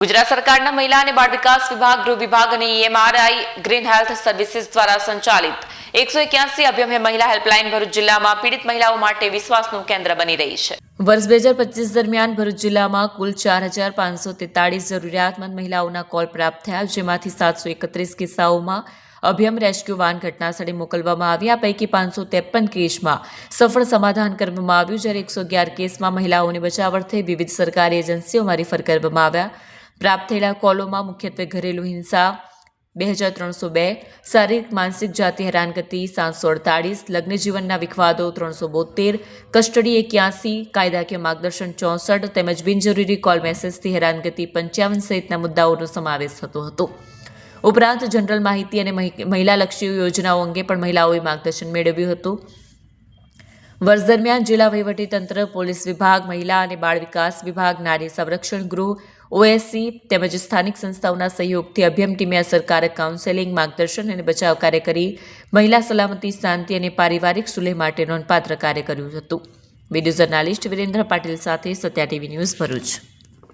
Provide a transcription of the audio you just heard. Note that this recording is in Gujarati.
ગુજરાત સરકારના મહિલા અને બાળ વિકાસ વિભાગ, ગૃહ વિભાગ અને ઈએમઆરઆઈ ગ્રીન હેલ્થ સર્વિસીસ દ્વારા સંચાલિત એકસો એક્યાસી અભ્યમે મહિલા હેલ્પલાઇન ભરૂચ જિલ્લામાં પીડિત મહિલાઓ માટે વિશ્વાસનું કેન્દ્ર બની રહી છે. વર્ષ બે હજાર પચીસ દરમિયાન ભરૂચ જિલ્લામાં કુલ ચાર હજાર પાંચસો તેતાળીસ જરૂરિયાતમંદ મહિલાઓના કોલ પ્રાપ્ત થયા, જેમાંથી સાતસો એકત્રીસ કિસ્સાઓમાં અભ્યમ રેસ્ક્યુ વાન ઘટનાસ્થળે મોકલવામાં આવ્યા. પૈકી પાંચસો ત્રેપન કેસમાં સફળ સમાધાન કરવામાં આવ્યું, જ્યારે એકસો અગિયાર કેસમાં મહિલાઓને બચાવ અર્થે વિવિધ સરકારી એજન્સીઓમાં રિફર કરવામાં આવ્યા. પ્રાપ્ત થયેલા કોલોમાં મુખ્યત્વે ઘરેલું હિંસા, બે હજાર ત્રણસો બે, શારીરિક માનસિક જાતિ હેરાનગતિ, સાતસો અડતાળીસ લગ્ન જીવનના વિખવાદો ત્રણસો બોતેર કસ્ટડી એક્યાસી, કાયદાકીય માર્ગદર્શન ચોસઠ તેમજ બિનજરૂરી કોલ મેસેજથી હેરાનગતિ પંચાવન સહિતના મુદ્દાઓનો સમાવેશ થતો હતો. ઉપરાંત જનરલ માહિતી અને મહિ- મહિલાલક્ષી યોજનાઓ અંગે પણ મહિલાઓએ માર્ગદર્શન મેળવ્યું હતું. વર્ષ દરમિયાન જિલ્લા વહીવટીતંત્ર, પોલીસ વિભાગ, મહિલા અને બાળ વિકાસ વિભાગ, નારી સંરક્ષણ ગૃહ ઓએસસી તેમજ સ્થાનિક સંસ્થાઓના સહયોગથી અભ્યમ ટીમે અસરકારક કાઉન્સેલિંગ માર્ગદર્શન અને બચાવ કાર્ય કરી મહિલા સલામતી, શાંતિ અને પારિવારિક સુલેહ માટે નોંધપાત્ર કાર્ય કર્યું હતું. વીડિયો જર્નાલિસ્ટ વિરેન્દ્ર પાટીલ સાથે સત્યા ટીવી ન્યૂઝ ભરૂચ.